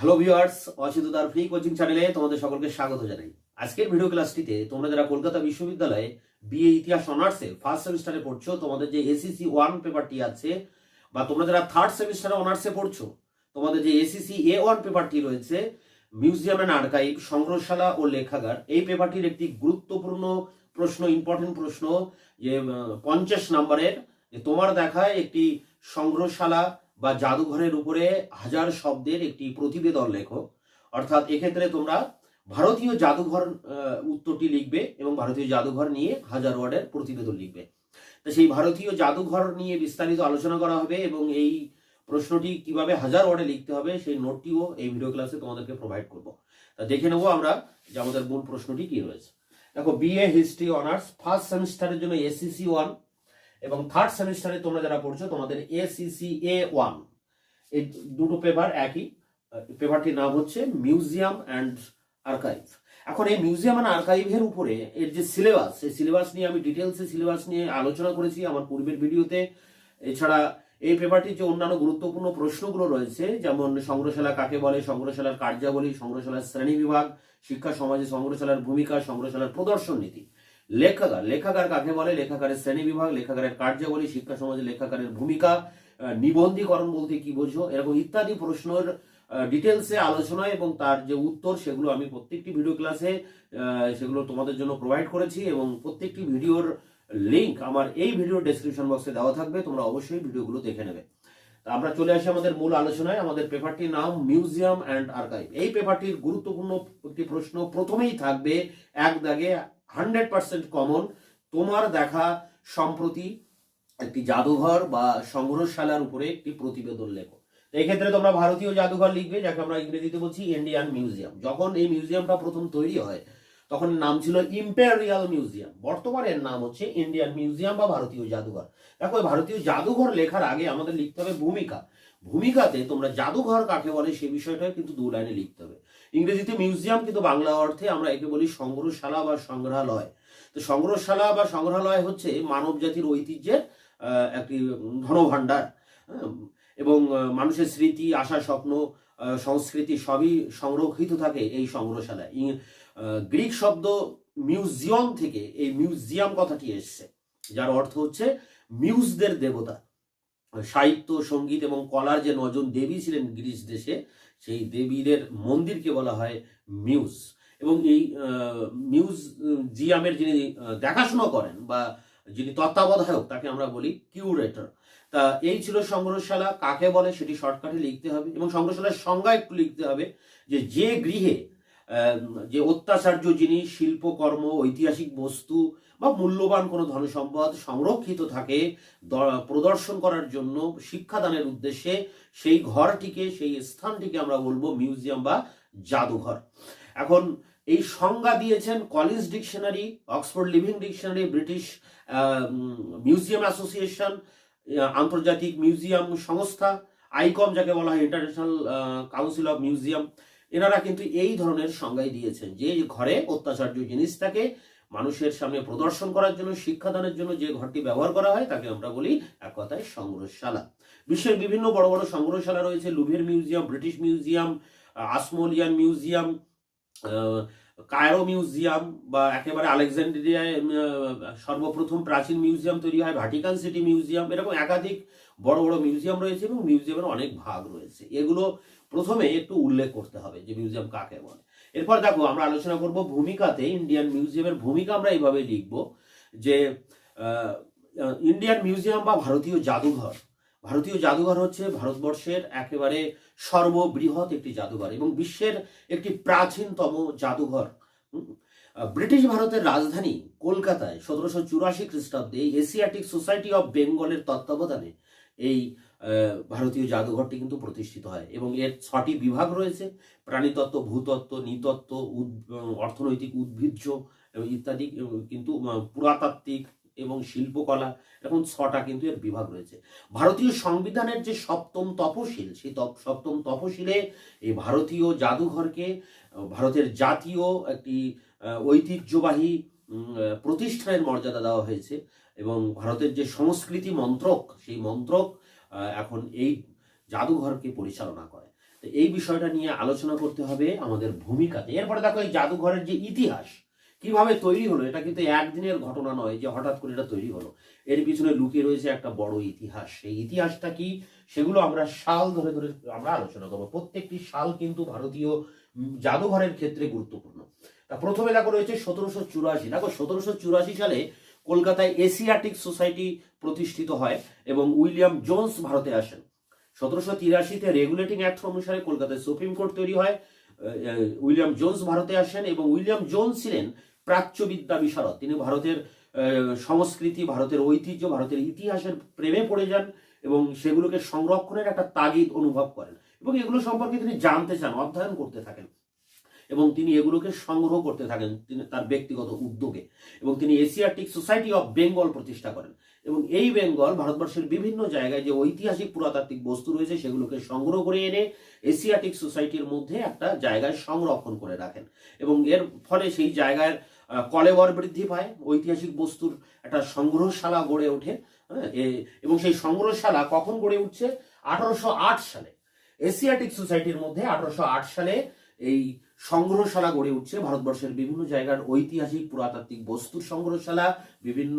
Hello viewers অচিতদার free coaching চ্যানেলে তোমাদের সকলকে স্বাগত জানাই। আজকের ভিডিও ক্লাসটিতে তোমরা যারা কলকাতা বিশ্ববিদ্যালয়ে বিএ ইতিহাস অনার্সে ফার্স্ট সেমিস্টারে পড়ছো, তোমাদের যে এসিসি ওয়ান পেপারটি আছে, বা তোমরা যারা থার্ড সেমিস্টারে অনার্সে পড়ছো, তোমাদের যে এসিসি এ ওয়ান পেপারটি রয়েছে মিউজিয়াম অ্যান্ড আর্কাইভ সংগ্রহশালা ও লেখাগার, এই পেপারটির একটি গুরুত্বপূর্ণ প্রশ্ন ইম্পর্টেন্ট প্রশ্ন, যে পঞ্চাশ নম্বরের যে তোমার দেখায় একটি সংগ্রহশালা বা জাদুঘরের উপরে হাজার শব্দের একটি প্রতিবেদন লেখো। অর্থাৎ এক্ষেত্রে তোমরা ভারতীয় জাদুঘর উত্তরটি লিখবে এবং ভারতীয় জাদুঘর নিয়ে হাজার ওয়ার্ডের প্রতিবেদন লিখবে। তো সেই ভারতীয় জাদুঘর নিয়ে বিস্তারিত আলোচনা করা হবে এবং এই প্রশ্নটি কীভাবে হাজার ওয়ার্ডে লিখতে হবে সেই নোটটিও এই ভিডিও ক্লাসে তোমাদেরকে প্রোভাইড করব। তা দেখে নেব আমরা যে আমাদের মূল প্রশ্নটি কি রয়েছে। দেখো বিএ হিস্ট্রি অনার্স ফার্স্ট সেমিস্টারের জন্য এসিসি ওয়ান এবং থার্ড সেমিস্টারে তোমরা যারা পড়ছো, তোমাদের এসিসি এ ওয়ান এই দুটো পেপার একই পেপারটির নাম হচ্ছে মিউজিয়াম অ্যান্ড আর্কাইভ এখন এই মিউজিয়াম অ্যান্ড আর্কাইভের উপরে এর যে সিলেবাস সেই সিলেবাস নিয়ে আমি ডিটেলসে সিলেবাস নিয়ে আলোচনা করেছি আমার পূর্বের ভিডিওতে। এছাড়া এই পেপারটির যে অন্যান্য গুরুত্বপূর্ণ প্রশ্নগুলো রয়েছে, যেমন সংগ্রহশালা কাকে বলে, সংগ্রহশালার কার্যাবলী, সংগ্রহশালার শ্রেণি বিভাগ, শিক্ষা সমাজে সংগ্রহশালার ভূমিকা, সংগ্রহশালার প্রদর্শন নীতি। লেখাগার লেখাগার কাকে বলে? লেখাগারের শ্রেণি বিভাগ লেখাগারের কার্যাবলী, শিক্ষা সমাজে লেখাগারের ভূমিকা নিবন্ধীকরণ বলতে কি বোঝো? এরকম ইত্যাদি প্রশ্নের ডিটেলসে আলোচনা এবং তার যে উত্তর, সেগুলো আমি প্রত্যেকটি ভিডিও ক্লাসে সেগুলো তোমাদের জন্য প্রোভাইড করেছি এবং প্রত্যেকটি ভিডিওর লিঙ্ক আমার এই ভিডিও ডেসক্রিপশন বক্সে দেওয়া থাকবে। তোমরা অবশ্যই ভিডিওগুলো দেখে নেবে। আমরা চলে আসি আমাদের মূল আলোচনায়। আমাদের পেপারটির নাম মিউজিয়াম অ্যান্ড আর্কাইভ এই পেপারটির গুরুত্বপূর্ণ একটি প্রশ্ন প্রথমেই থাকবে এক দাগে হান্ড্রেড পার্সেন্ট কমন। তোমার দেখা সম্প্রতি একটি জাদুঘর বা সংগ্রহশালার উপরে একটি প্রতিবেদন লেখো। এক্ষেত্রে তোমরা ভারতীয় জাদুঘর লিখবে, যাকে আমরা ইংরেজিতে বলছি ইন্ডিয়ান মিউজিয়াম যখন এই মিউজিয়ামটা প্রথম তৈরি হয়, তখন নাম ছিল ইম্পেরিয়াল মিউজিয়াম বর্তমানে নাম হচ্ছে ইন্ডিয়ান মিউজিয়াম বা ভারতীয় জাদুঘর। দেখো ভারতীয় জাদুঘর লেখার আগে আমাদের লিখতে হবে ভূমিকা। ভূমিকাতে তোমরা জাদুঘর কাকে বলে সে বিষয়টা কিন্তু দু লাইনে লিখতে হবে। ইংরেজিতে মিউজিয়াম কিন্তু বাংলা অর্থে আমরা একে বলি সংগ্রহশালা বা সংগ্রহালয়। তো সংগ্রহশালা বা সংগ্রহালয় হচ্ছে মানব জাতির ঐতিহ্যের একটি ধনভাণ্ডার। হ্যাঁ, এবং মানুষের স্মৃতি আশা স্বপ্ন সংস্কৃতি সবই সংরক্ষিত থাকে এই সংগ্রহশালায়। গ্রিক শব্দ মিউজিয়াম থেকে এই মিউজিয়াম কথাটি এসছে যার অর্থ হচ্ছে মিউজদের দেবতা। সাহিত্য সংগীত এবং কলার যে নজন দেবী ছিলেন গ্রিস দেশে সেই দেবীদের মন্দিরকে বলা হয় মিউজ এবং এই আহ, মিউজিয়ামের যিনি দেখাশোনা করেন বা যিনি তত্ত্বাবধায়ক তাকে আমরা বলি কিউরেটর তা এই ছিল সংগ্রহশালা কাকে বলে সেটি শর্টকাটে লিখতে হবে এবং সংগ্রহশালার সংজ্ঞা একটু লিখতে হবে যে যে গৃহে যে অত্যাচার্য যিনি শিল্পকর্ম ঐতিহাসিক বস্তু বা মূল্যবান কোনো ধনসম্পদ সংরক্ষিত থাকে প্রদর্শন করার জন্য শিক্ষাদানের উদ্দেশ্যে সেই ঘরটিকে, সেই স্থানটিকে আমরা বলব মিউজিয়াম বা জাদুঘর। এখন এই সংজ্ঞা দিয়েছেন college dictionary, Oxford living dictionary, British museum association আন্তর্জাতিক মিউজিয়াম সংস্থা, আইকম যাকে বলা হয়, ইন্টারন্যাশনাল কাউন্সিল অফ মিউজিয়াম। এনারা কিন্তু এই ধরনের সংজ্ঞাই দিয়েছেন যে ঘরে অত্যাচার্য জিনিস থাকে মানুষের সামনে প্রদর্শন করার জন্য, শিক্ষাদানের জন্য যে ঘরটি ব্যবহার করা হয়, তাকে আমরা বলি এক কথায় সংগ্রহশালা। বিশ্বের বিভিন্ন বড় বড় সংগ্রহশালা রয়েছে, লুভের museum, British museum Ashmolean museum Cairo museum বা একেবারে আলেকজান্ড্রিয়ায় সর্বপ্রথম প্রাচীন মিউজিয়াম তৈরি হয়, ভাটিকান সিটি মিউজিয়াম, এরকম একাধিক বড় বড় মিউজিয়াম রয়েছে এবং মিউজিয়ামের অনেক ভাগ রয়েছে। এগুলো প্রথমে একটু উল্লেখ করতে হবে যে মিউজিয়াম কাকে বলে। এরপর দেখো, আমরা আলোচনা করব ভূমিকাতে ইন্ডিয়ান মিউজিয়ামের ভূমিকা আমরা এইভাবে লিখব যে ইন্ডিয়ান মিউজিয়াম বা ভারতীয় জাদুঘর। ভারতীয় জাদুঘর হচ্ছে ভারতবর্ষের একেবারে সর্ববৃহৎ একটি জাদুঘর এবং বিশ্বের একটি প্রাচীনতম জাদুঘর। ব্রিটিশ ভারতের রাজধানী কলকাতায় সতেরোশো চুরাশি খ্রিস্টাব্দে এশিয়াটিক সোসাইটি অফ বেঙ্গলের তত্ত্বাবধানে এই ভারতীয় জাদুঘরটি কিন্তু প্রতিষ্ঠিত হয়। এবং এর ছটি বিভাগ রয়েছে, প্রাণীতত্ত্ব, ভূতত্ত্ব, নৃতত্ত্ব, উদ- অর্থনৈতিক উদ্ভিজ্জ ইত্যাদি কিন্তু পুরাতাত্ত্বিক এবং শিল্পকলা, এরকম ছটা কিন্তু এর বিভাগ রয়েছে। ভারতীয় সংবিধানের যে সপ্তম তপশিল, সেই তপ- সপ্তম তপশিলে এই ভারতীয় জাদুঘরকে ভারতের জাতীয় একটি ঐতিহ্যবাহী প্রতিষ্ঠানের মর্যাদা দেওয়া হয়েছে এবং ভারতের যে সংস্কৃতি মন্ত্রক, সেই মন্ত্রক এখন এই জাদুঘরকে পরিচালনা করে। তো এই বিষয়টা নিয়ে আলোচনা করতে হবে আমাদের ভূমিকাতে। এরপরে দেখো এই জাদুঘরের যে ইতিহাস, কীভাবে তৈরি হলো, এটা কিন্তু একদিনের ঘটনা নয় যে হঠাৎ করে এটা তৈরি হলো। এর পিছনে লুকিয়ে রয়েছে একটা বড় ইতিহাস। সেই ইতিহাসটা কি, সেগুলো আমরা সাল ধরে ধরে আমরা আলোচনা করব। প্রত্যেকটি সাল কিন্তু ভারতীয় জাদুঘরের ক্ষেত্রে গুরুত্বপূর্ণ। তা প্রথমে দেখো রয়েছে সতেরোশো চুরাশি। দেখো সতেরোশো চুরাশি সালে কলকাতায় এশিয়াটিক সোসাইটি প্রতিষ্ঠিত হয় এবং উইলিয়াম জোন্স ভারতে আসেন। সতেরোশো তিরাশিতে রেগুলেটিং অ্যাক্ট অনুসারে কলকাতায় সুপ্রিম কোর্ট তৈরি হয়। উইলিয়াম জোন্স ভারতে আসেন এবং উইলিয়াম জোন্স ছিলেন প্রাচ্যবিদ্যা বিশারদ। তিনি ভারতের সংস্কৃতি, ভারতের ঐতিহ্য, ভারতের ইতিহাসের প্রেমে পড়ে যান এবং সেগুলোকে সংরক্ষণের একটা তাগিদ অনুভব করেন এবং এগুলো সম্পর্কে তিনি জানতে চান, অধ্যয়ন করতে থাকেন এবং তিনি এগুলোকে সংগ্রহ করতে থাকেন তিনি তার ব্যক্তিগত উদ্যোগে এবং তিনি এশিয়াটিক সোসাইটি অফ বেঙ্গল প্রতিষ্ঠা করেন। এবং এই বেঙ্গল ভারতবর্ষের বিভিন্ন জায়গায় যে ঐতিহাসিক পুরাতাত্ত্বিক বস্তু রয়েছে সেগুলোকে সংগ্রহ করে এনে এশিয়াটিক সোসাইটির মধ্যে একটা জায়গায় সংরক্ষণ করে রাখেন। এবং এর ফলে সেই জায়গার কলেবর বৃদ্ধি পায়, ঐতিহাসিক বস্তুর একটা সংগ্রহশালা গড়ে ওঠে এবং সেই সংগ্রহশালা কখন গড়ে উঠছে? আঠারোশো আট সালে। এশিয়াটিক সোসাইটির মধ্যে আঠারোশো আট সালে এই সংগ্রহশালা গড়ে উঠছে। ভারতবর্ষের বিভিন্ন জায়গার ঐতিহাসিক পুরাতাত্ত্বিক বস্তুর সংগ্রহশালা, বিভিন্ন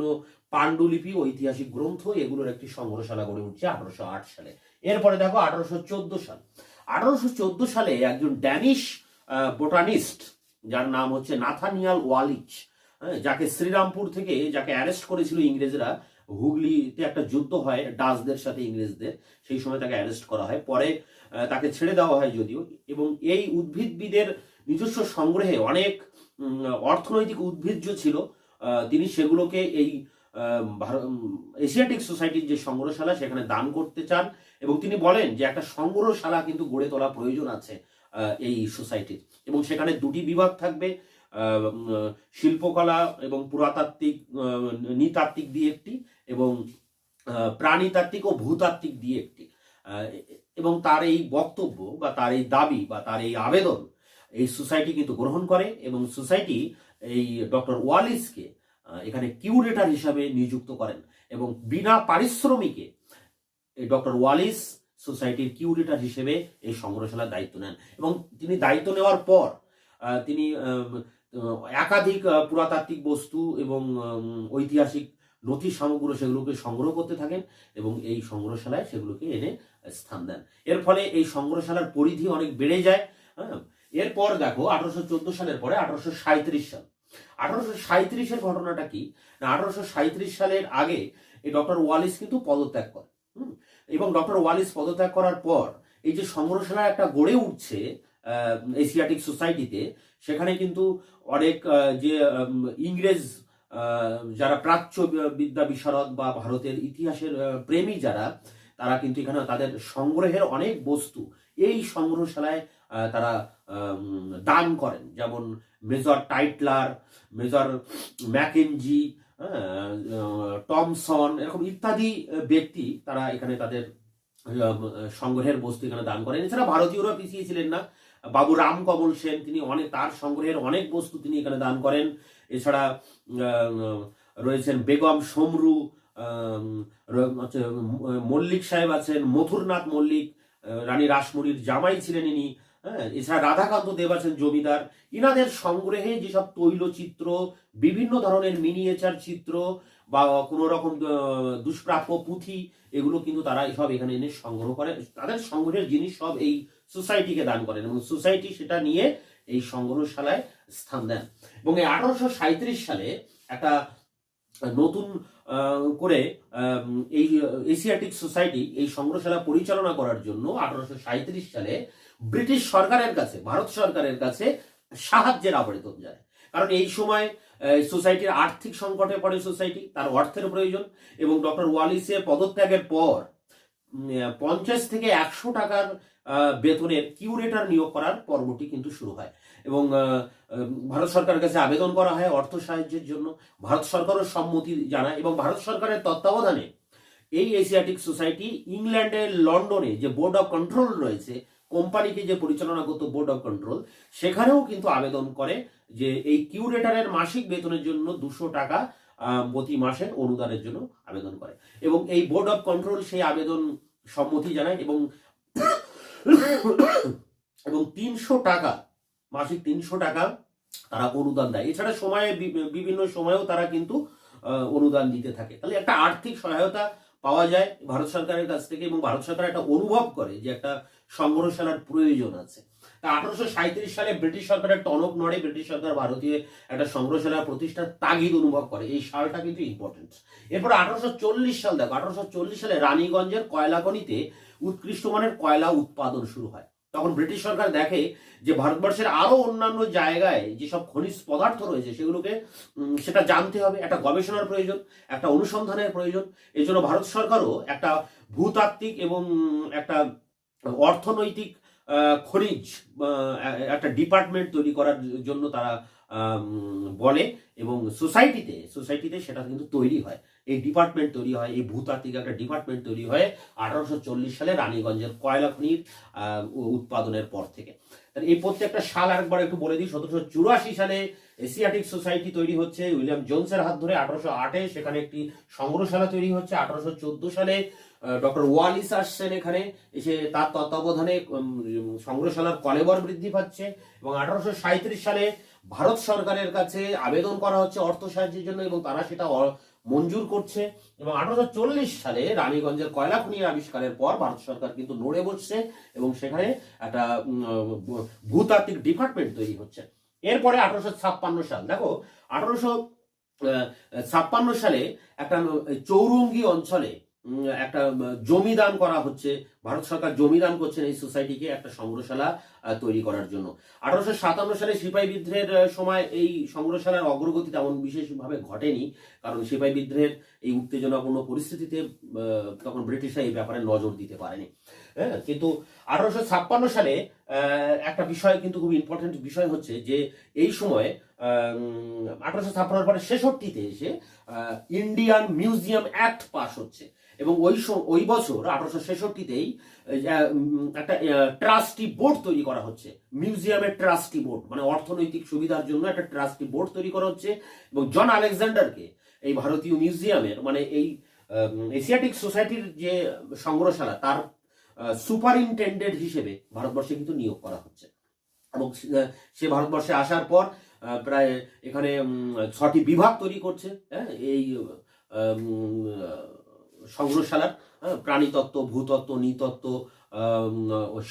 পাণ্ডুলিপি ঐতিহাসিক গ্রন্থ এগুলোর একটি সংগ্রহশালা গড়ে উঠছে আঠারোশো আট সালে। এরপরে দেখো আঠারোশো চোদ্দ সাল। আঠারোশো চোদ্দ সালে একজন ড্যানিশ বোটানিস্ট যার নাম হচ্ছে নাথানিয়াল ওয়ালিচ হ্যাঁ, যাকে শ্রীরামপুর থেকে যাকে অ্যারেস্ট করেছিল ইংরেজরা হুগলিতে একটা যুদ্ধ হয় ডাচদের সাথে ইংরেজদের সেই সময় তাকে অ্যারেস্ট করা হয়। পরে তাকে ছেড়ে দেওয়া হয় যদিও। এবং এই উদ্ভিদবিদের নিজস্ব সংগ্রহে অনেক অর্থনৈতিক উদ্ভিজ্জ ছিল। তিনি সেগুলোকে এই এশিয়াটিক সোসাইটির যে সংগ্রহশালা সেখানে দান করতে চান এবং তিনি বলেন যে একটা সংগ্রহশালা কিন্তু গড়ে তোলা প্রয়োজন আছে এই সোসাইটির এবং সেখানে দুটি বিভাগ থাকবে শিল্পকলা এবং পুরাতাত্ত্বিক নৃতাত্ত্বিক দিয়ে একটি এবং প্রাণীতাত্ত্বিক ও ভূতাত্ত্বিক দিয়ে একটি। এবং তার এই বক্তব্য বা তার এই দাবি বা তার এই আবেদন এই সোসাইটি কিন্তু গ্রহণ করে এবং সোসাইটি এই ডক্টর ওয়ালিসকে এখানে কিউরেটার হিসাবে নিযুক্ত করেন এবং বিনা পারিশ্রমিকে ডক্টর ওয়ালিস সোসাইটির কিউরেটার হিসেবে এই সংগ্রহশালার দায়িত্ব নেন এবং তিনি দায়িত্ব নেওয়ার পর তিনি একাধিক পুরাতাত্ত্বিক বস্তু এবং ঐতিহাসিক নথি সামগ্রী সেগুলোকে সংগ্রহ করতে থাকেন এবং এই সংগ্রহশালায় সেগুলোকে এনে স্থান দেন। এর ফলে এই সংগ্রহশালার পরিধি অনেক বেড়ে যায় হ্যাঁ? এরপর দেখো, আঠারোশো চোদ্দ সালের পরে আঠারোশো সাল। আঠারোশো সাঁত্রিশের ঘটনাটা কি না, আঠারোশো সাঁত্রিশ সালের আগে এই ডক্টর ওয়ালিস কিন্তু পদত্যাগ করে? এবং ডক্টর ওয়ালিস পদত্যাগ করার পর এই যে সংগ্রহশালা একটা গড়ে উঠছে এশিয়াটিক সোসাইটিতে সেখানে কিন্তু অনেক যে ইংরেজ যারা প্রাচ্য বিদ্যা বিশারদ বা ভারতের ইতিহাসের প্রেমী যারা, তারা কিন্তু এখানে তাদের সংগ্রহের অনেক বস্তু এই সংগ্রহশালায় তারা দান করেন। যেমন মেজর টাইটলার মেজর ম্যাকেনজি হ্যাঁ, টমসন এরকম ইত্যাদি ব্যক্তি তারা এখানে তাদের সংগ্রহের বস্তু এখানে দান করেন। এছাড়া ভারতীয়রা পিছিয়ে ছিলেন না। বাবু রাম কমল সেন তিনি অনেক তার সংগ্রহের অনেক বস্তু তিনি এখানে দান করেন। এছাড়া রয়েছেন বেগম সমরু মল্লিক সাহেব আছেন মথুরনাথ মল্লিক রানী রাসমণির জামাই ছিলেন ইনি। হ্যাঁ এছাড়া রাধাকান্ত দেব আছেন জমিদার। ইনাদের সংগ্রহে যেসব তৈলচিত্র, বিভিন্ন ধরনের মিনিয়েচার চিত্র বা কোনো রকম দুষ্প্রাপ্য পুঁথি, এগুলো কিন্তু তারা সব এখানে এনে সংগ্রহ করে। তাদের সংগ্রহের জিনিস সব এই সোসাইটিকে দান করেন এবং সোসাইটি সেটা নিয়ে এই সংগ্রহশালায় স্থান দেন। এবং এই আঠারোশো সাঁইত্রিশ সালে একটা নতুন করে এই এশিয়াটিক সোসাইটি এই সংগ্রহশালা পরিচালনা করার জন্য আঠারোশো সাঁইত্রিশ সালে ব্রিটিশ সরকারের কাছে, ভারত সরকারের কাছে সাহায্যের আবেদন জানায়। কারণ এই সময় সোসাইটির আর্থিক সংকটে পড়ে সোসাইটি, তার অর্থের প্রয়োজন এবং ডক্টর ওয়ালিসের পদত্যাগের পর পঞ্চাশ থেকে একশো টাকার বেতনের কিউরেটার নিয়োগ করার পর্বটি কিন্তু শুরু হয়। এবং ভারত সরকারের কাছে আবেদন করা হয় অর্থ সাহায্যের জন্য। ভারত সরকারও সম্মতি জানায় এবং ভারত সরকারের তত্ত্বাবধানে এই এশিয়াটিক সোসাইটি ইংল্যান্ডের লন্ডনে যে বোর্ড অফ কন্ট্রোল রয়েছে কোম্পানিকে যে পরিচালনা করতো বোর্ড অফ কন্ট্রোল, সেখানেও কিন্তু আবেদন করে যে এই কিউরেটারের মাসিক বেতনের জন্য দুশো টাকা প্রতি মাসের অনুদানের জন্য আবেদন করে। এবং এই বোর্ড অফ কন্ট্রোল সেই আবেদন সম্মতি জানায় এবং এবং তিনশো টাকা, মাসিক তিনশো টাকা তারা অনুদান দেয়। এছাড়া সময়ে বিভিন্ন সময়েও তারা কিন্তু অনুদান দিতে থাকে। তাহলে একটা আর্থিক সহায়তা পাওয়া যায় ভারত সরকারের কাছ থেকে এবং ভারত সরকার একটা অনুভব করে যে একটা সংগ্রহশালার প্রয়োজন আছে। আঠারোশো সাঁত্রিশ সালে ব্রিটিশ সরকারের টনক নড়ে ব্রিটিশ সরকার ভারতীয় একটা সংগ্রহশালা প্রতিষ্ঠার তাগিদ অনুভব করে। এই সালটা কিন্তু ইম্পর্টেন্ট এরপর আঠারোশো চল্লিশ সাল দেখো, আঠারোশো চল্লিশ সালে রানীগঞ্জের কয়লা খনিতে উৎকৃষ্ট মানের কয়লা উৎপাদন শুরু হয়। তখন ব্রিটিশ সরকার দেখে যে ভারতবর্ষের আরও অন্যান্য জায়গায় যেসব খনিজ পদার্থ রয়েছে সেগুলোকে সেটা জানতে হবে। একটা গবেষণার প্রয়োজন, একটা অনুসন্ধানের প্রয়োজন। এই ভারত সরকারও একটা ভূতাত্ত্বিক এবং একটা অর্থনৈতিক খনিজ একটা ডিপার্টমেন্ট তৈরি করার জন্য তারা বলে এবং সোসাইটিতে সোসাইটিতে সেটা কিন্তু তৈরি হয়। এই ডিপার্টমেন্ট তৈরি হয়, এই ভূতাত্ত্বিক একটা ডিপার্টমেন্ট তৈরি হয় আঠারোশো চল্লিশ সালে রানীগঞ্জের কয়লা খনির উৎপাদনের পর থেকে। এই প্রত্যেকটা সাল আরেকবার একটু বলে দিই, সতেরোশো চুরাশি সালে এশিয়াটিক সোসাইটি তৈরি হচ্ছে। উইলিয়াম জোনসের হাত ধরে আঠারোশো আটে সেখানে একটি সংগ্রহশালা তৈরি হচ্ছে। আঠারোশো চোদ্দ সালে ডক্টর ওয়ালিস আসছেন এখানে। এসে তার তত্ত্বাবধানে সংগ্রহশালার কলেবর বৃদ্ধি পাচ্ছে এবং আঠারোশো সালে ভারত সরকারের কাছে আবেদন করা হচ্ছে অর্থ সাহায্যের জন্য এবং তারা সেটা মঞ্জুর করছে। এবং আঠারোশো চল্লিশ সালে রানীগঞ্জের কয়লা খনির আবিষ্কারের পর ভারত সরকার কিন্তু নড়ে বসছে এবং সেখানে একটা ভূতাত্ত্বিক ডিপার্টমেন্ট তৈরি হচ্ছে। এরপরে আঠারোশো ছাপ্পান্ন সাল। দেখো আঠারোশো ছাপ্পান্ন সালে একটা চৌরঙ্গি অঞ্চলে একটা জমি দান করা হচ্ছে। ভারত সরকার জমি দান করছেন এই সোসাইটিকে একটা সংগ্রহশালা তৈরি করার জন্য। আঠারোশো সাতান্ন সালে সিপাহী বিদ্রোহের সময় এই সংগ্রহশালার অগ্রগতি তেমন বিশেষভাবে ঘটেনি। কারণ সিপাহী বিদ্রোহের এই উত্তেজনাপূর্ণ পরিস্থিতিতে তখন ব্রিটিশরা এই ব্যাপারে নজর দিতে পারেনি। হ্যাঁ কিন্তু আঠারোশো ছাপ্পান্ন সালে একটা বিষয় কিন্তু খুব ইম্পর্টেন্ট বিষয় হচ্ছে যে, এই সময় আঠারোশো ছাপ্পান্ন পরে ছেষট্টিতে এসে ইন্ডিয়ান মিউজিয়াম অ্যাক্ট পাস হচ্ছে। এবং ওই ওই বছর আঠারোশো ছেষট্টিতেই একটা ট্রাস্টি বোর্ড তৈরি করা হচ্ছে। মিউজিয়ামের ট্রাস্টি বোর্ড মানে অর্থনৈতিক সুবিধার জন্য একটা ট্রাস্টি বোর্ড তৈরি করা হচ্ছে এবং জন আলেকজান্ডারকে এই ভারতীয় মিউজিয়ামের মানে এই এশিয়াটিক সোসাইটির যে সংগ্রহশালা, তার সুপারিনটেন্ডেন্ট হিসেবে ভারতবর্ষে কিন্তু নিয়োগ করা হচ্ছে। এবং সে- ভারতবর্ষে আসার পর প্রায় এখানে ছটি বিভাগ তৈরি করছে হ্যাঁ? এই সংগ্রহশালার হ্যাঁ, প্রাণীতত্ত্ব ভূতত্ত্ব নৃতত্ত্ব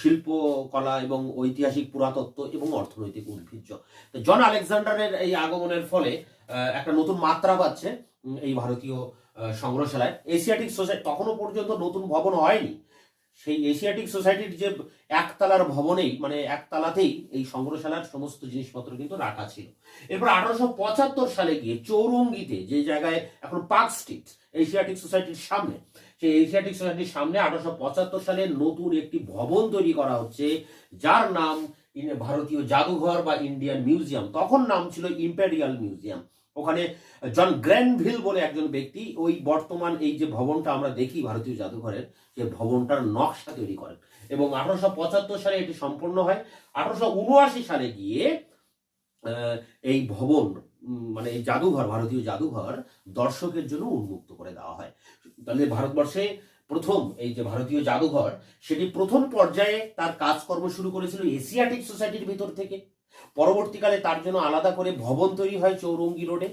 শিল্পকলা এবং ঐতিহাসিক পুরাতত্ত্ব এবং অর্থনৈতিক উদ্ভিজ্জ জন আলেকজান্ডারের এই আগমনের ফলে একটা নতুন মাত্রা পাচ্ছে এই ভারতীয় সংগ্রহশালায়। এশিয়াটিক সোসাইটি তখনও পর্যন্ত নতুন ভবন হয়নি। সেই এশিয়াটিক সোসাইটির যে একতলার ভবনেই মানে একতলাতেই এই সংগ্রহশালার সমস্ত জিনিসপত্র কিন্তু রাখা ছিল। এরপর আঠারোশো পঁচাত্তর সালে গিয়ে চৌরঙ্গিতে যে জায়গায় এখন পার্ক স্ট্রিট, এশিয়াটিক সোসাইটির সামনে, সেই এশিয়াটিক সোসাইটির সামনে আঠারোশো পঁচাত্তর সালে নতুন একটি ভবন তৈরি করা হচ্ছে, যার নাম ভারতীয় জাদুঘর বা ইন্ডিয়ান মিউজিয়াম। তখন নাম ছিল ইম্পেরিয়াল মিউজিয়াম। ওখানে জন গ্র্যান্ডভিল বলে একজন ব্যক্তি ওই বর্তমান এই যে ভবনটা আমরা দেখি ভারতীয় জাদুঘরের, যে ভবনটার নকশা তৈরি করেন। এবং আঠারোশো পঁচাত্তর সালে এটি সম্পন্ন হয়। আঠারোশো উনআশি সালে গিয়ে এই ভবন মানে এই জাদুঘর, ভারতীয় জাদুঘর দর্শকের জন্য উন্মুক্ত করে দেওয়া হয়। তাহলে ভারতবর্ষে প্রথম এই যে ভারতীয় জাদুঘর, সেটি প্রথম পর্যায়ে তার কাজকর্ম শুরু করেছিল এশিয়াটিক সোসাইটির ভিতর থেকে। পরবর্তীকালে তার জন্য আলাদা করে ভবন তৈরি হয় চৌরঙ্গি রোডে,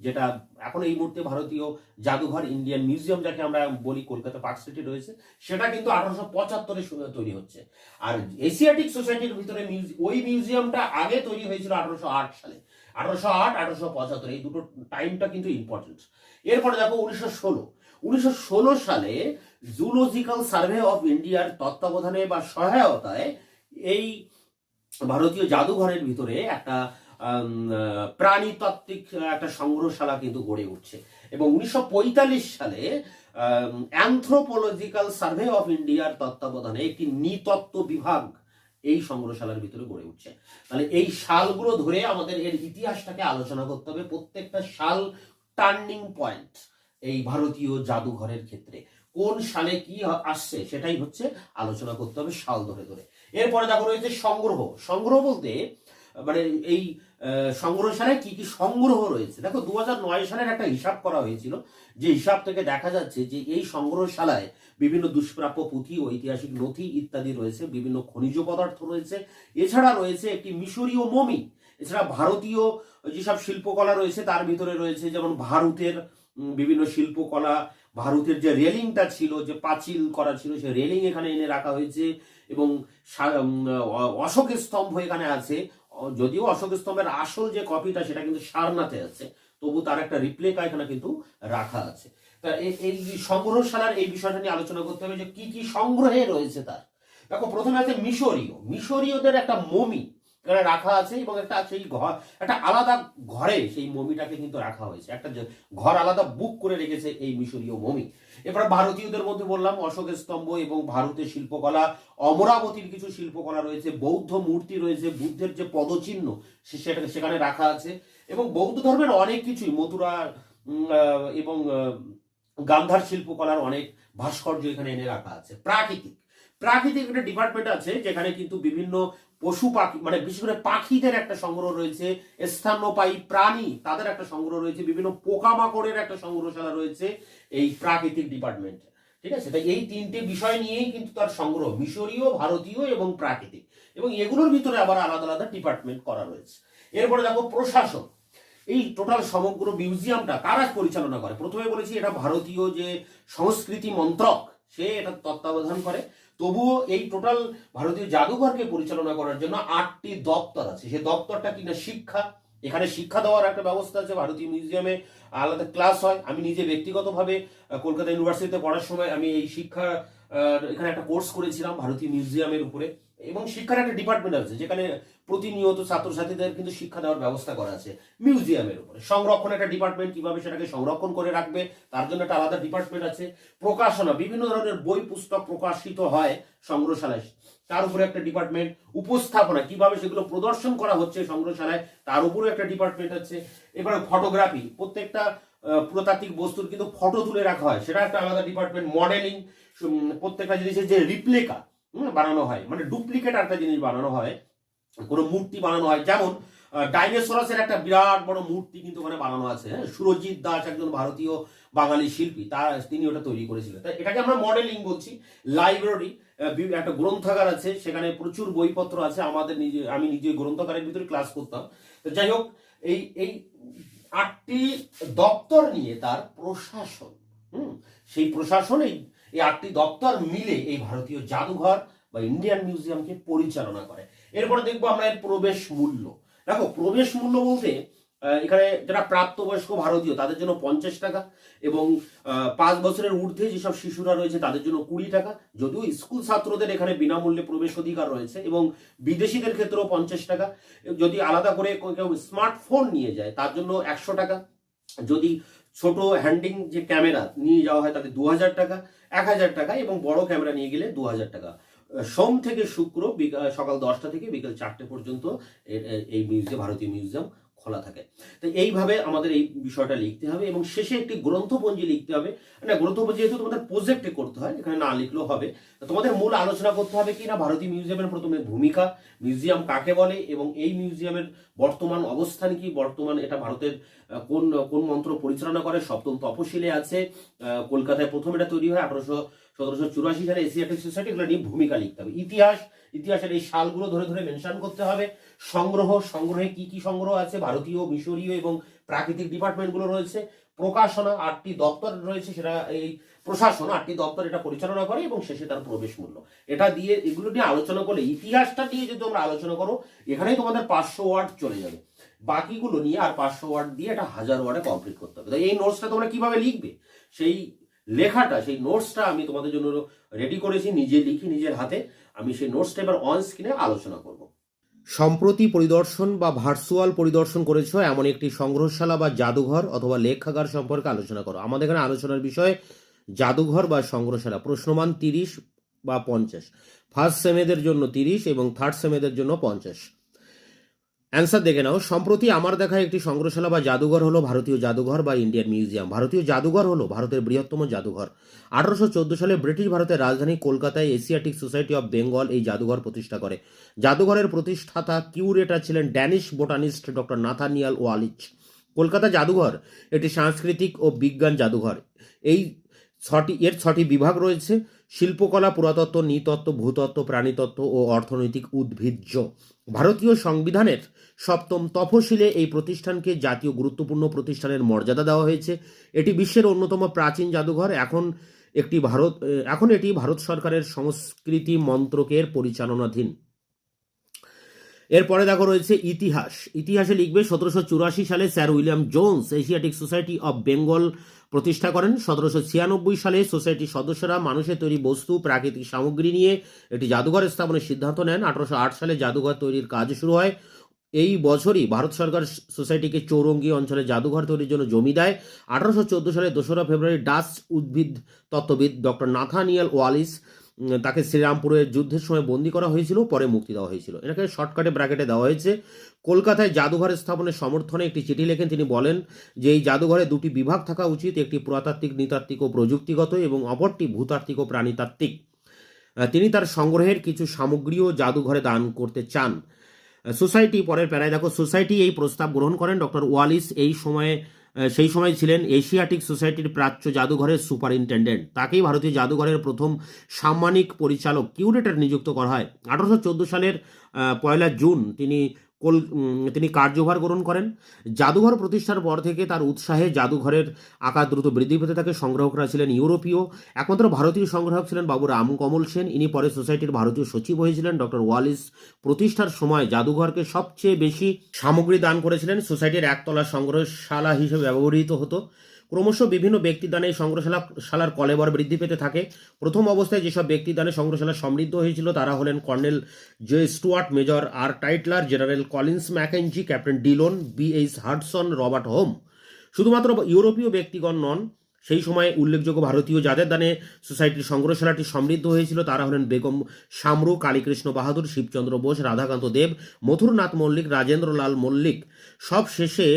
যেটা এখন এই মুহূর্তে ভারতীয় জাদুঘর ইন্ডিয়ান মিউজিয়াম, যাকে আমরা বলি কলকাতা পার্ক স্ট্রিটে রয়েছে, সেটা কিন্তু আঠারোশো পঁচাত্তরে তৈরি হচ্ছে। আর এশিয়াটিক সোসাইটির ভিতরে ওই মিউজিয়ামটা আগে তৈরি হয়েছিল আঠারোশো আট সালে। আঠারোশো আট, আঠারোশো পঁচাত্তর এই দুটো টাইমটা কিন্তু ইম্পর্টেন্ট এরপরে দেখো উনিশশো ষোলো। উনিশশো ষোলো সালে জুলজিক্যাল সার্ভে অফ ইন্ডিয়ার তত্ত্বাবধানে বা সহায়তায় এই ভারতীয় জাদুঘরের ভিতরে একটা প্রাণীতাত্ত্বিক একটা সংগ্রহশালা কিন্তু গড়ে উঠছে। এবং উনিশশো পঁয়তাল্লিশ সালে অ্যানথ্রোপোলজিক্যাল সার্ভে অফ ইন্ডিয়ার তত্ত্বাবধানে একটি নৃতত্ত্ব বিভাগ এই সংগ্রহশালার ভিতরে গড়ে উঠছে। তাহলে এই সালগুলো ধরে আমাদের এর ইতিহাসটাকে আলোচনা করতে হবে। প্রত্যেকটা সাল টার্নিং পয়েন্ট এই ভারতীয় জাদুঘরের ক্ষেত্রে। কোন সালে কি আসছে সেটাই হচ্ছে আলোচনা করতে হবে সাল ধরে ধরে। এরপরে দেখো রয়েছে সংগ্রহ। সংগ্রহ বলতে মানে এই সংগ্রহশালায় কি কি সংগ্রহ রয়েছে? দেখো দু সালের একটা হিসাব করা হয়েছিল, যে হিসাব থেকে দেখা যাচ্ছে যে এই সংগ্রহশালায় বিভিন্ন দুষ্প্রাপ্য পুঁথি ঐতিহাসিক নথি ইত্যাদি রয়েছে, বিভিন্ন খনিজ পদার্থ রয়েছে। এছাড়া রয়েছে একটি মিশরীয় মমি, এছাড়া ভারতীয় যেসব শিল্পকলা রয়েছে, তার ভিতরে রয়েছে যেমন ভারতের বিভিন্ন শিল্পকলা, ভারতের যে রেলিংটা ছিল, যে পাঁচিল করা ছিল সে রেলিং এখানে এনে রাখা হয়েছে। এবং অশোক স্তম্ভ এখানে আছে। যদিও অশোক স্তম্ভের আসল যে কপিটা, সেটা কিন্তু সারনাথে আছে। তবু তার একটা রিপ্লেকা এখানে কিন্তু রাখা আছে। তা এই সংগ্রহশালার এই বিষয়টা নিয়ে আলোচনা করতে হবে যে কি কি সংগ্রহে রয়েছে তার। দেখো, প্রথমে আছে মিশরীয়। মিশরীয়দের একটা মমি এখানে রাখা আছে এবং একটা সেই ঘর, একটা আলাদা ঘরে সেই মমিটাকে কিন্তু রাখা হয়েছে। একটা ঘর আলাদা বুক করে রেখেছে এই মিশরীয় মমি। এবার ভারতীয়দের মধ্যে বললাম অশোক স্তম্ভ এবং ভারতের শিল্পকলা, অমরাবতীর কিছু শিল্পকলা রয়েছে, বৌদ্ধ মূর্তি রয়েছে, বুদ্ধের যে পদচিহ্ন সেটা সেখানে রাখা আছে। এবং বৌদ্ধ ধর্মের অনেক কিছুই, মথুরা এবং গান্ধার শিল্পকলার অনেক ভাস্কর্য এখানে এনে রাখা আছে। প্রাকৃতিক। প্রাকৃতিক একটা ডিপার্টমেন্ট আছে যেখানে কিন্তু বিভিন্ন পশু পাখি মানে বিশেষ করে পাখিদের একটা সংগ্রহ রয়েছে স্থানপায়ী প্রাণী তাদের একটা সংগ্রহ রয়েছে, বিভিন্ন পোকামাকড়ের একটা সংগ্রহশালা রয়েছে এই প্রাকৃতিক ডিপার্টমেন্ট ঠিক আছে? তাই এই তিনটে বিষয় নিয়েই কিন্তু তার সংগ্রহ, মিশরীয়, ভারতীয় এবং প্রাকৃতিক। এবং এগুলোর ভিতরে আবার আলাদা আলাদা ডিপার্টমেন্ট করা রয়েছে। এরপরে দেখো প্রশাসন। এই টোটাল সমগ্র মিউজিয়ামটা কারা পরিচালনা করে? প্রথমে বলেছি এটা ভারতীয় যে সংস্কৃতি মন্ত্রক, সে এটা তত্ত্বাবধান করে। তবুও এই টোটাল ভারতীয় জাদুঘরকে পরিচালনা করার জন্য আটটি দপ্তর আছে। সে দপ্তরটা কিনা শিক্ষা, এখানে শিক্ষা দেওয়ার একটা ব্যবস্থা আছে, ভারতীয় মিউজিয়ামে আলাদা ক্লাস হয়। আমি নিজে ব্যক্তিগতভাবে কলকাতা ইউনিভার্সিটিতে পড়ার সময় আমি এই শিক্ষা এখানে একটা কোর্স করেছিলাম ভারতীয় মিউজিয়ামের উপরে। এবং শিক্ষার একটা ডিপার্টমেন্ট আছে, যেখানে প্রতিনিয়ত ছাত্রছাত্রীদের কিন্তু শিক্ষা দেওয়ার ব্যবস্থা করা আছে মিউজিয়ামের উপরে। সংরক্ষণ একটা ডিপার্টমেন্ট কীভাবে সেটাকে সংরক্ষণ করে রাখবে, তার জন্য একটা আলাদা ডিপার্টমেন্ট আছে। প্রকাশনা, বিভিন্ন ধরনের বই, পুস্তক প্রকাশিত হয় সংগ্রহশালায়। তার উপরে একটা ডিপার্টমেন্ট উপস্থাপনা, কীভাবে সেগুলো প্রদর্শন করা হচ্ছে সংগ্রহশালায়, তার উপরে একটা ডিপার্টমেন্ট আছে। এবারে ফটোগ্রাফি প্রত্যেকটা পুরাতাত্ত্বিক বস্তুর কিন্তু ফটো তুলে রাখা হয়, সেটা একটা আলাদা ডিপার্টমেন্ট মডেলিং প্রত্যেকটা জিনিসের যে রিপ্লেকা বানানো হয়। মানে ডুপ্লিকেট একটা জিনিস বানানো হয়। কোনো মূর্তি বানানো হয়। যেমন ডাইনোসরাসের একটা বিরাট বড় মূর্তি কিন্তু ওখানে বানানো আছে। হ্যাঁ সুরজিৎ দাস একজন ভারতীয় বাঙালি শিল্পী, তার, তিনি ওটা তৈরি করেছিলেন। তা এটাকে আমরা মডেলিং বলছি। লাইব্রেরি একটা গ্রন্থাগার আছে। সেখানে প্রচুর বইপত্র আছে। আমাদের নিজে, আমি নিজে গ্রন্থাগারের ভিতরে ক্লাস করতাম। তো যাই হোক, এই এই আটটি দপ্তর নিয়ে তার প্রশাসন, হুম, সেই প্রশাসন এই এই আটটি দপ্তর মিলে এই ভারতীয় জাদুঘর বা ইন্ডিয়ান মিউজিয়ামকে পরিচালনা করে। এরপরে দেখব আমরা এর প্রবেশ মূল্য। দেখো, প্রবেশ মূল্য বলতে এখানে যারা প্রাপ্তবয়স্ক ভারতীয়, তাদের জন্য পঞ্চাশ টাকা এবং পাঁচ বছরের ঊর্ধ্বে যেসব শিশুরা রয়েছে, তাদের জন্য কুড়ি টাকা। যদিও স্কুল ছাত্রদের এখানে বিনামূল্যে প্রবেশ অধিকার রয়েছে এবং বিদেশিদের ক্ষেত্রেও পঞ্চাশ টাকা। যদি আলাদা করে কেউ স্মার্টফোন নিয়ে যায়, তার জন্য একশো টাকা। যদি ছোট হ্যান্ডিং যে ক্যামেরা নিয়ে যাওয়া হয় তাতে দু হাজার টাকা এক হাজার টাকা এবং বড় ক্যামেরা নিয়ে গেলে দু হাজার টাকা। সোম থেকে শুক্র সকাল দশটা থেকে বিকেল চারটে পর্যন্ত এই মিউজিয়াম, ভারতীয় মিউজিয়াম খোলা থাকে। তো এইভাবে আমাদের এই বিষয়টা লিখতে হবে এবং শেষে একটি গ্রন্থপঞ্জি লিখতে হবে। না, গ্রন্থপঞ্জি যেহেতু তোমাদের প্রজেক্টে করতে হয়, এখানে না লিখলেও হবে। তোমাদের মূল আলোচনা করতে হবে কি না ভারতীয় মিউজিয়ামের প্রথমে ভূমিকা মিউজিয়াম কাকে বলে এবং এই মিউজিয়ামের বর্তমান অবস্থান কি, বর্তমান এটা ভারতের কোন কোন মন্ত্র পরিচালনা করে, সপ্তম তপশিলে আছে কলকাতায় প্রথম এটা তৈরি হয়, আঠারোশো সতেরোশো চুরাশি সালে এশিয়াটিক সোসাইটি এগুলো নিয়ে ভূমিকা লিখতে হবে। ইতিহাস, ইতিহাসের এই সালগুলো ধরে ধরে মেনশন করতে হবে। সংগ্রহ, সংগ্রহে কি কি সংগ্রহ আছে? ভারতীয়, মিশরীয় এবং প্রাকৃতিক ডিপার্টমেন্টগুলো রয়েছে। প্রকাশনা আটটি দপ্তর রয়েছে, সেটা এই প্রশাসন আটটি দপ্তর এটা পরিচালনা করে এবং শেষে তার প্রবেশ মূল্য। এটা দিয়ে এগুলো নিয়ে আলোচনা করলে, ইতিহাসটা নিয়ে যদি তোমরা আলোচনা করো, এখানেই তোমাদের পাঁচশো ওয়ার্ড চলে যাবে। বাকিগুলো নিয়ে আর পাঁচশো ওয়ার্ড দিয়ে এটা হাজার ওয়ার্ডে কমপ্লিট করতে হবে। তো এই নোটসটা তোমরা কীভাবে লিখবে? সেই লেখাটা, সেই নোটসটা আমি তোমাদের জন্য রেডি করেছি, নিজে লিখি, নিজের হাতে। আমি সেই নোটসটা এবার অন স্ক্রিনে আলোচনা করব। সম্প্রতি পরিদর্শন বা ভার্চুয়াল পরিদর্শন করেছ, এমন একটি সংগ্রহশালা বা জাদুঘর অথবা লেখাগার সম্পর্কে আলোচনা করো। আমাদের এখানে আলোচনার বিষয় জাদুঘর বা সংগ্রহশালা, প্রশ্নমান তিরিশ বা পঞ্চাশ। ফার্স্ট সেমেদের জন্য তিরিশ এবং থার্ড সেমেদের জন্য পঞ্চাশ। অ্যান্সার দেখে নাও। সম্প্রতি আমার দেখা একটি সংগ্রহশালা বা জাদুঘর হলো ভারতীয় জাদুঘর বা ইন্ডিয়ান মিউজিয়াম ভারতীয় জাদুঘর হলো ভারতের বৃহত্তম জাদুঘর। আঠারোশো চোদ্দ সালে ব্রিটিশ ভারতের রাজধানী কলকাতায় এশিয়াটিক সোসাইটি অফ বেঙ্গল এই জাদুঘর প্রতিষ্ঠা করে। জাদুঘরের প্রতিষ্ঠাতা কিউরেটার ছিলেন Danish botanist doctor Nathaniel Wallich Kolkata জাদুঘর একটি সাংস্কৃতিক ও বিজ্ঞান জাদুঘর। এই ছটি, এর ছটি বিভাগ রয়েছে। শিল্পকলা, পুরাতত্ত্ব, নৃতত্ত্ব, ভূতত্ত্ব, প্রাণীতত্ত্ব ও অর্থনৈতিক উদ্ভিজ্জ। ভারতীয় সংবিধানের সপ্তম তফসিলে এই প্রতিষ্ঠানকে জাতীয় গুরুত্বপূর্ণ প্রতিষ্ঠানের মর্যাদা দেওয়া হয়েছে। এটি বিশ্বের অন্যতম প্রাচীন জাদুঘর। এখন একটি ভারত এখন এটি ভারত সরকারের সংস্কৃতি মন্ত্রকের পরিচালনাধীন। এরপরে দেখো রয়েছে ইতিহাস। ইতিহাসে লিখবে, সতেরোশো চুরাশি সালে sir William Jones Asiatic Society of Bengal প্রতিষ্ঠা করেন। সতেরোশো ছিয়ানব্বই সালে সোসাইটির সদস্যরা মানুষের তৈরি বস্তু, প্রাকৃতিক সামগ্রী নিয়ে একটি জাদুঘর স্থাপনের সিদ্ধান্ত নেন। আঠারোশো আট সালে জাদুঘর তৈরির কাজ শুরু হয়। এই বছরই ভারত সরকার সোসাইটিকে চৌরঙ্গি অঞ্চলে জাদুঘর তৈরির জন্য জমি দেয়। আঠারোশো চোদ্দ সালে দোসরা ফেব্রুয়ারি ডাচ উদ্ভিদ তত্ত্ববিদ ডক্টর নাথানিয়াল ওয়ালিস তাকে শ্রীরামপুরের যুদ্ধের সময় বন্দী করা হয়েছিল, পরে মুক্তি দেওয়া হয়েছিল। এটাকে শর্টকাটে ব্র্যাকেটে দেওয়া হয়েছে। কলকাতায় জাদুঘর স্থাপনের সমর্থনে একটি চিঠি লেখেন। তিনি বলেন যে, এই জাদুঘরে দুটি বিভাগ থাকা উচিত, একটি পুরাতাত্ত্বিক, নৃতাত্ত্বিক ও প্রযুক্তিগত এবং অপরটি ভূতাত্ত্বিক ও প্রাণীতাত্ত্বিক। তিনি তার সংগ্রহের কিছু সামগ্রীও জাদুঘরে দান করতে চান। সোসাইটি পরের প্যারায় দেখো, সোসাইটি এই প্রস্তাব গ্রহণ করেন। ডক্টর ওয়ালিস এই সময়ে সেই সময় ছিলেন এশিয়াটিক সোসাইটির প্রাচ্য জাদুঘরের সুপারিনটেন্ডেন্ট। তাকেই ভারতীয় জাদুঘরের প্রথম সাম্মানিক পরিচালক কিউরেটর নিযুক্ত করা হয়। আঠারোশো চোদ্দ সালের পয়লা জুন তিনি কল তিনি কার্যভার গ্রহণ করেন। জাদুঘর প্রতিষ্ঠার পর থেকে তার উৎসাহে জাদুঘরের আকার দ্রুত বৃদ্ধি পেতে থাকে। সংগ্রাহকরা ছিলেন ইউরোপীয়। একমাত্র ভারতীয় সংগ্রাহক ছিলেন বাবু রাম কমল সেন। ইনি পরে সোসাইটির ভারতীয় সচিব হয়েছিলেন। ডক্টর ওয়ালিস প্রতিষ্ঠার সময় জাদুঘরকে সবচেয়ে বেশি সামগ্রী দান করেছিলেন। সোসাইটির একতলা সংগ্রহশালা হিসেবে ব্যবহৃত হতো। ক্রমশ বিভিন্ন ব্যক্তিদানে সংগ্রহশালা শালার কলেবর বৃদ্ধি পেতে থাকে। প্রথম অবস্থায় যেসব ব্যক্তিদানে সংগ্রহশালা সমৃদ্ধ হয়েছিল, তারা হলেন colonel J Stuart, major R Tytler, general Collins Mackenzie captain Dillon, B H Hardson Robert Home. শুধুমাত্র ইউরোপীয় ব্যক্তিগণ নন, সেই সময় উল্লেখযোগ্য ভারতীয় যাদের দানে সোসাইটির সংগ্রহশালাটি সমৃদ্ধ হয়েছিল। তারা হলেন বেগম শামরু কালীকৃষ্ণ বাহাদুর, শিবচন্দ্র বোস, রাধাকান্ত দেব, মথুরনাথ মল্লিক, রাজেন্দ্রলাল মল্লিক। সব শেষে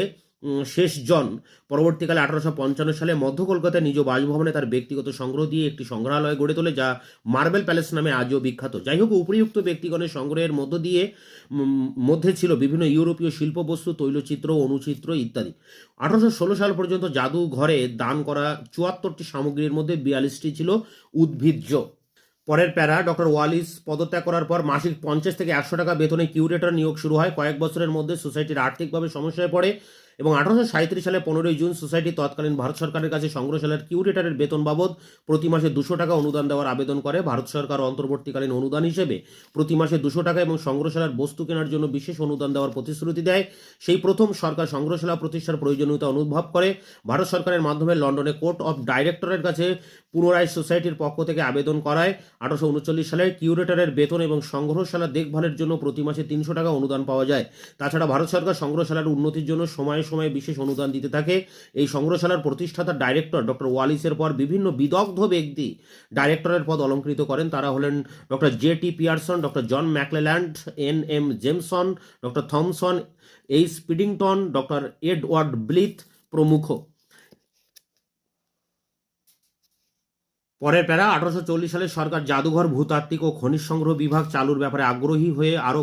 শেষ জন। পরবর্তীকালে আঠারোশো পঞ্চান্ন সালে মধ্য কলকাতায় নিজ বাসভবনে তার ব্যক্তিগত সংগ্রহ দিয়ে একটি সংগ্রহালয় গড়ে তোলে, যা মার্বেল প্যালেস নামে আজও বিখ্যাত। যাই হোক, উপরিউক্ত ব্যক্তিগণের সংগ্রহের মধ্য দিয়ে মধ্যে ছিল বিভিন্ন ইউরোপীয় শিল্পবস্তু, তৈলচিত্র, অনুচিত্র ইত্যাদি। আঠারোশো ষোলো সাল পর্যন্ত জাদুঘরে দান করা চুয়াত্তরটি সামগ্রীর মধ্যে বিয়াল্লিশটি ছিল উদ্ভিজ্জ। পরের প্যারা ডক্টর ওয়ালিস পদত্যাগ করার পর মাসিক পঞ্চাশ থেকে একশো টাকা বেতনে কিউরেটর নিয়োগ শুরু হয়। কয়েক বছরের মধ্যে সোসাইটির আর্থিকভাবে সমস্যায় পড়ে। এবং আঠারোশো সাঁত্রিশ সালে পনেরোই জুন সোসাইটি তৎকালীন ভারত সরকারের কাছে সংগ্রহশালার কিউরেটারের বেতন বাবদ প্রতি মাসে দুশো টাকা অনুদান দেওয়ার আবেদন করে। ভারত সরকার অন্তর্বর্তীকালীন অনুদান হিসেবে প্রতি মাসে দুশো টাকা এবং সংগ্রহশালার বস্তু কেনার জন্য বিশেষ অনুদান দেওয়ার প্রতিশ্রুতি দেয়। সেই প্রথম সরকার সংগ্রহশালা প্রতিষ্ঠার প্রয়োজনীয়তা অনুভব করে। ভারত সরকারের মাধ্যমে লন্ডনে কোর্ট অফ ডাইরেক্টরের কাছে পুনরায় সোসাইটির পক্ষ থেকে আবেদন করায়। আঠারোশো উনচল্লিশ সালে কিউরেটারের বেতন এবং সংগ্রহশালা দেখভালের জন্য প্রতি মাসে তিনশো টাকা অনুদান পাওয়া যায়। তাছাড়া ভারত সরকার সংগ্রহশালার উন্নতির জন্য সময়ে সময়ে বিশেষ অনুদান দিতে থাকে। এই সংগ্রহশালার প্রতিষ্ঠাতা ডাইরেক্টর ডক্টর ওয়ালিসের পর বিভিন্ন বিদগ্ধ ব্যক্তি ডাইরেক্টরের পদ অলঙ্কৃত করেন। তারা হলেন doctor J T Pearson doctor John McClelland N M Jameson doctor Thomson H Piddington doctor Edward Blyth প্রমুখ। পরের প্যারা আঠারোশো চল্লিশ সালে সরকার জাদুঘর, ভূতাত্ত্বিক ও খনিজ সংগ্রহ বিভাগ চালুর ব্যাপারে আগ্রহী হয়ে আরও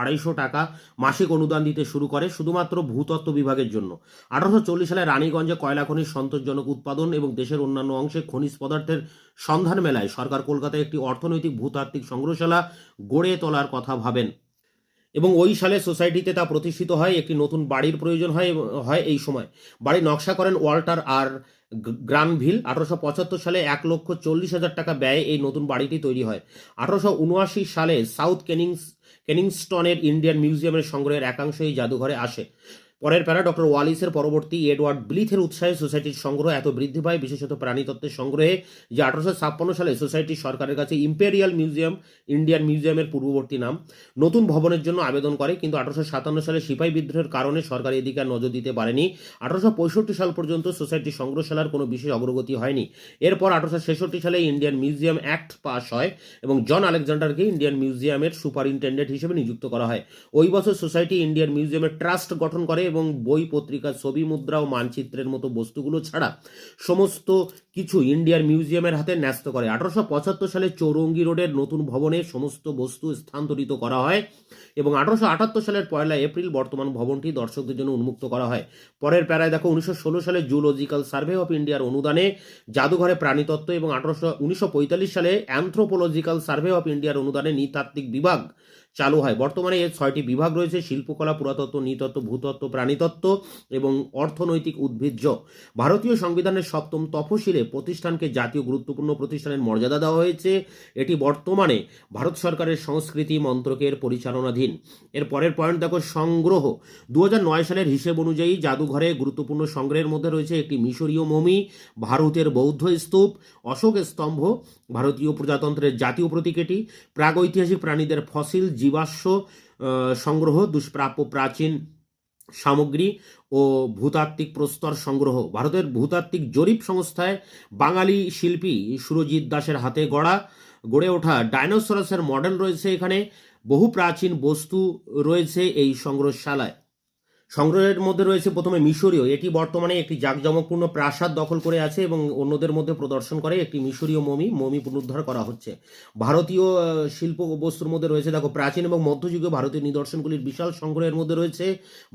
আড়াইশো টাকা মাসিক অনুদান দিতে শুরু করে শুধুমাত্র ভূতত্ত্ব বিভাগের জন্য। আঠারোশো চল্লিশ সালে রানীগঞ্জে কয়লা খনিজ সন্তোষজনক উৎপাদন এবং দেশের অন্যান্য অংশে খনিজ পদার্থের সন্ধান মেলায় সরকার কলকাতায় একটি অর্থনৈতিক ভূতাত্ত্বিক সংগ্রহশালা গড়ে তোলার কথা ভাবেন। এবং ওই সালে সোসাইটিতে তা প্রতিষ্ঠিত হয়, একটি নতুন বাড়ির প্রয়োজন হয় হয় এই সময়। বাড়ির নকশা করেন ওয়াল্টার আর গ্রানভিল আঠারোশো পঁচাত্তর সালে এক লক্ষ চল্লিশ হাজার টাকা ব্যয়ে এই নতুন বাড়িটি তৈরি হয়। আঠারোশো উনআশি সালে সাউথ কেনিংস কেনিংস্টনের ইন্ডিয়ান মিউজিয়ামের সংগ্রহের একাংশ এই জাদুঘরে আসে। পরের প্যারা, ডক্টর ওয়ালিসের পরবর্তী এডওয়ার্ড ব্লিথের উৎসাহে সোসাইটির সংগ্রহ এত বৃদ্ধি পায়। বিশেষত প্রাণীতত্ত্বের সংগ্রহে, যে আঠারোশো ছাপ্পান্ন সালে সোসাইটি সরকারের কাছে ইম্পেরিয়াল মিউজিয়াম, ইন্ডিয়ান মিউজিয়ামের পূর্ববর্তী নাম, নতুন ভবনের জন্য আবেদন করে। কিন্তু আঠারোশো সাতান্ন সালে সিপাহী বিদ্রোহের কারণে সরকার এদিকে নজর দিতে পারেনি। আঠারোশো পঁয়ষট্টি সাল পর্যন্ত সোসাইটি সংগ্রহশালার কোনো বিশেষ অগ্রগতি হয়নি। এরপর আঠারোশো ছেষট্টি সালে ইন্ডিয়ান মিউজিয়াম অ্যাক্ট পাস হয় এবং জন আলেকজান্ডারকে ইন্ডিয়ান মিউজিয়ামের সুপারিনটেন্ডেন্ট হিসেবে নিযুক্ত করা হয়। ওই বছর সোসাইটি ইন্ডিয়ান মিউজিয়ামের ট্রাস্ট গঠন করে এবং বই পত্রিকা, ছবি মুদ্রা ও মানচিত্রের মতো বস্তুগুলো ছাড়া সমস্ত কিছু ইন্ডিয়ান মিউজিয়ামের হাতে ন্যস্ত করে। আঠারোশো পঁচাত্তর সালে চৌরঙ্গি রোডের নতুন ভবনে সমস্ত বস্তু স্থানান্তরিত করা হয় এবং আঠারোশো আটাত্তর সালের পয়লা এপ্রিল বর্তমান ভবনটি দর্শকদের জন্য উন্মুক্ত করা হয়। পরের প্যারায় দেখো, উনিশশো ষোলো সালে জুলজিক্যাল সার্ভে অফ ইন্ডিয়ার অনুদানে জাদুঘরে প্রাণীতত্ত্ব এবং আঠারোশো, উনিশশো সালে অ্যান্থ্রোপোলজিক্যাল সার্ভে অফ ইন্ডিয়ার অনুদানে নৃতাত্ত্বিক বিভাগ চালু হয়। বর্তমানে এর ছয়টি বিভাগ রয়েছে, শিল্পকলা, পুরাতত্ত্ব, নৃতত্ত্ব, ভূতত্ত্ব, প্রাণীতত্ত্ব এবং অর্থনৈতিক উদ্ভিজ্জ। ভারতীয় সংবিধানের সপ্তম তফসিলে প্রতিষ্ঠানকে জাতীয় গুরুত্বপূর্ণ প্রতিষ্ঠানের মর্যাদা দেওয়া হয়েছে। এটি বর্তমানে ভারত সরকারের সংস্কৃতি মন্ত্রকের পরিচালনাধীন। এর পরের পয়েন্ট দেখো, সংগ্রহ। দু সালের হিসেব অনুযায়ী জাদুঘরে গুরুত্বপূর্ণ সংগ্রহের মধ্যে রয়েছে একটি মিশরীয় মমি, ভারতের বৌদ্ধ স্তূপ অশোক স্তম্ভ, ভারতীয় প্রজাতন্ত্রের জাতীয় প্রতীক এটি প্রাগৈতিহাসিক প্রাণীদের ফসিল, জীবাশ্ম সংগ্রহ, দুষ্প্রাপ্য প্রাচীন সামগ্রী ও ভূতাত্ত্বিক প্রস্তর সংগ্রহ। ভারতের ভূতাত্ত্বিক জরিপ সংস্থায় বাঙালি শিল্পী সুরজিৎ দাসের হাতে গড়া, গড়ে ওঠা ডাইনোসরাসের মডেল রয়েছে এখানে। বহু প্রাচীন বস্তু রয়েছে এই সংগ্রহশালায়। সংগ্রহের মধ্যে রয়েছে প্রথমে মিশরীয়। এটি বর্তমানে একটি জাঁকজমকপূর্ণ প্রাসাদ দখল করে আছে এবং অন্যদের মধ্যে প্রদর্শন করে একটি মিশরীয় মমি মমি পুনরুদ্ধার করা হচ্ছে। ভারতীয় শিল্প বস্তুর মধ্যে রয়েছে, দেখো, প্রাচীন এবং মধ্যযুগীয় ভারতীয় নিদর্শনগুলির বিশাল সংগ্রহের মধ্যে রয়েছে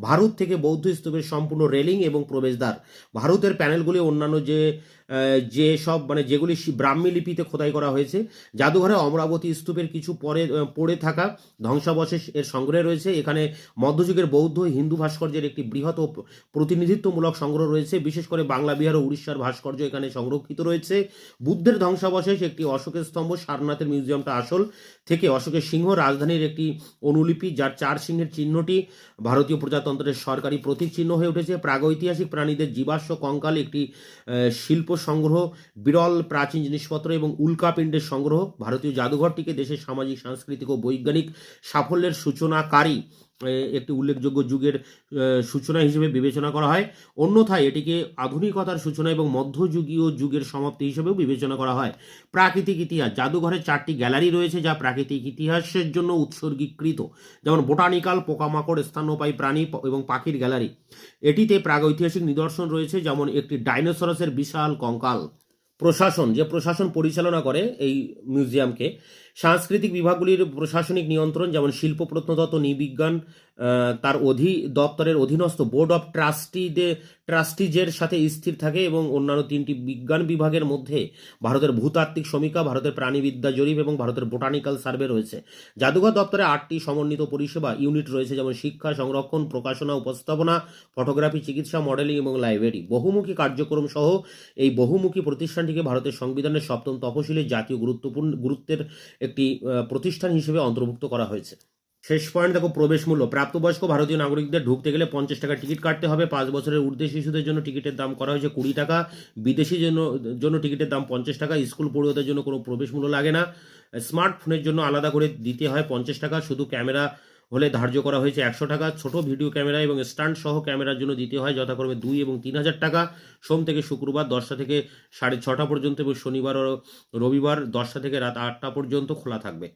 ভারত থেকে বৌদ্ধ স্তূপের সম্পূর্ণ রেলিং এবং প্রবেশদ্বার। ভারতের প্যানেলগুলি অন্যান্য যে যে সব মানে যেগুলি ব্রাহ্মী লিপিতে খোদাই করা হয়েছে, জাদুঘরে অমরাবতী স্তূপের কিছু পরে পড়ে থাকা ধ্বংসাবশেষ এর সংগ্রহে রয়েছে। এখানে মধ্যযুগের বৌদ্ধ হিন্দু ভাস্কর্যের একটি বৃহৎ ও প্রতিনিধিত্বমূলক সংগ্রহ রয়েছে। বিশেষ করে বাংলা, বিহার ও উড়িষ্যার ভাস্কর্য এখানে সংরক্ষিত রয়েছে। বুদ্ধের ধ্বংসাবশেষ একটি অশোকের স্তম্ভ, সারনাথের মিউজিয়ামটা আসল থেকে অশোকের সিংহ রাজধানীর একটি অনুলিপি, যার চার সিংহের চিহ্নটি ভারতীয় প্রজাতন্ত্রের সরকারি প্রতীক চিহ্ন হয়ে উঠেছে। প্রাগৈতিহাসিক প্রাণীদের জীবাশ্ম কঙ্কাল একটি শিল্প সংগ্রহ বিরল প্রাচীন জিনিসপত্র এবং উল্কাপিণ্ডের সংগ্রহ, ভারতীয় জাদুঘরটিকে দেশের সামাজিক, সাংস্কৃতিক ও বৈজ্ঞানিক সাফল্যের সূচনাকারী। একটি উল্লেখযোগ্য যুগের সূচনা হিসেবে বিবেচনা করা হয়। অন্যথায় এটিকে আধুনিকতার সূচনা এবং মধ্যযুগীয় যুগের সমাপ্তি হিসেবেও বিবেচনা করা হয়। প্রাকৃতিক ইতিহাস, জাদুঘরে চারটি গ্যালারি রয়েছে যা প্রাকৃতিক ইতিহাসের জন্য উৎসর্গীকৃত। যেমন বোটানিক্যাল, পোকামাকড় স্তন্যপায়ী প্রাণী এবং পাখির গ্যালারি। এটিতে প্রাগৈতিহাসিক নিদর্শন রয়েছে, যেমন একটি ডাইনোসরাসের বিশাল কঙ্কাল। প্রশাসন, যে প্রশাসন পরিচালনা করে এই মিউজিয়ামকে সাংস্কৃতিক বিভাগগুলির প্রশাসনিক নিয়ন্ত্রণ, যেমন শিল্প প্রত্নতত্ত্ব, নৃবিজ্ঞান তার অধি দপ্তরের অধীনস্থ বোর্ড অফ ট্রাস্টিদের ট্রাস্টিজের সাথে স্থির থাকে এবং অন্যান্য তিনটি বিজ্ঞান বিভাগের মধ্যে ভারতের ভূতাত্ত্বিক সমীক্ষা ভারতের প্রাণীবিদ্যা জরিপ এবং ভারতের বোটানিক্যাল সার্ভে রয়েছে। জাদুঘর দপ্তরে আটটি সমন্বিত পরিষেবা ইউনিট রয়েছে, যেমন শিক্ষা, সংরক্ষণ, প্রকাশনা, উপস্থাপনা, ফটোগ্রাফি, চিকিৎসা, মডেলিং এবং লাইব্রেরি। বহুমুখী কার্যক্রম সহ এই বহুমুখী প্রতিষ্ঠানটিকে ভারতের সংবিধানের সপ্তম তফসিলে জাতীয় গুরুত্বপূর্ণ, গুরুত্বের একটি প্রতিষ্ঠান হিসেবে অন্তর্ভুক্ত করা হয়েছে। শেষ পয়েন্ট, দেখো, প্রবেশ মূল্য। প্রাপ্তবয়স্ক ভারতীয় নাগরিকদের ঢুকতে গেলে পঞ্চাশ টাকা টিকিট কাটতে হবে। পাঁচ বছরের ঊর্ধ্বে শিশুদের জন্য টিকিটের দাম করা হয়েছে কুড়ি টাকা। বিদেশি জন্য জন্য টিকিটের দাম পঞ্চাশ টাকা। স্কুল পড়ুয়াদের জন্য কোনো প্রবেশ মূল্য লাগে না। স্মার্টফোনের জন্য আলাদা করে দিতে হয় পঞ্চাশ টাকা। শুধু ক্যামেরা হলে ধার্য করা হয়েছে একশো টাকা। ছোট ভিডিও ক্যামেরা এবং স্ট্যান্ড সহ ক্যামেরার জন্য দিতে হয়। যথাক্রমে দুই এবং তিন হাজার টাকা। সোম থেকে শুক্রবার দশটা থেকে সাড়ে ছটা পর্যন্ত এবং শনিবার ও রবিবার দশটা থেকে রাত আটটা পর্যন্ত খোলা থাকবে।